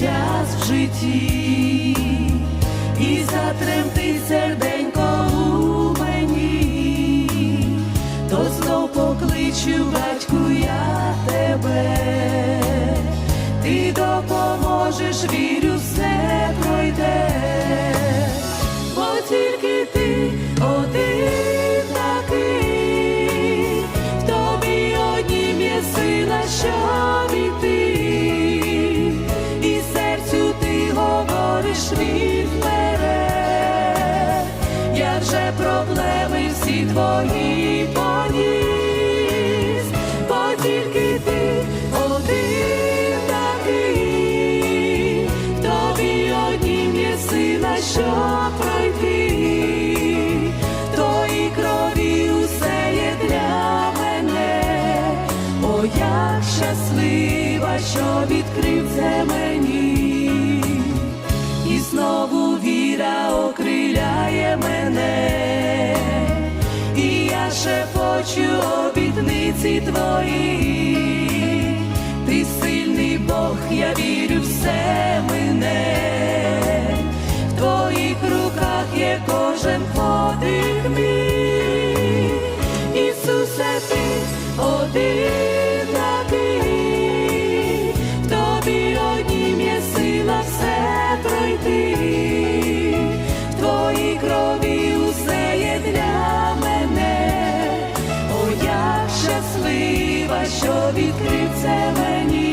час в житті, і затремтить серденько покличу батьку я тебе, ти допоможеш, вірю, все пройде, бо тільки ти один такий, в тобі однім є сила, що іти, і серцю ти говориш він вперед, я вже проблеми всі твої тільки ти один такий, в тобі однім є сила, що пройти, в твоїй крові усе є для мене, о, як щаслива, що відкрив це мені, і знову віра окриляє мене, і я шепочу обітниці твої, ти сильний Бог, я вірю, в все що відкрив це мені.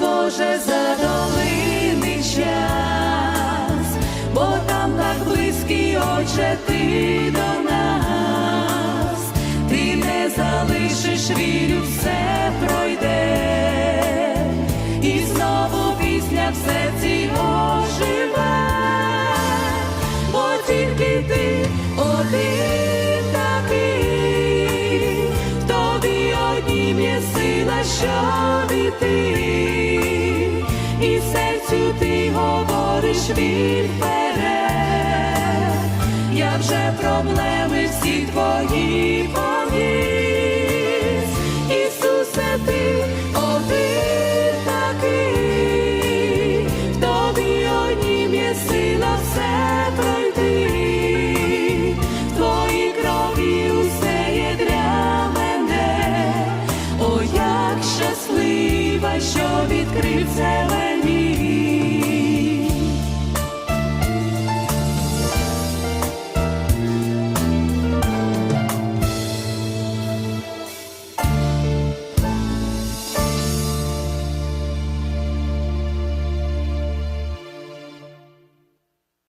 Боже за долинний так Отче, ти до нас, ти не залишиш, вірю, все пройде, і знову пісня в серці оживе, бо тільки ти один такий, в тобі однім є сила, що іти, і серцю ти говориш вперед, я вже проблеми всі твої повіз, Ісусе, ти один такий, в тобі однім є сила все пройти, в твоїй крові усе є для мене, о, як щаслива, що відкрив це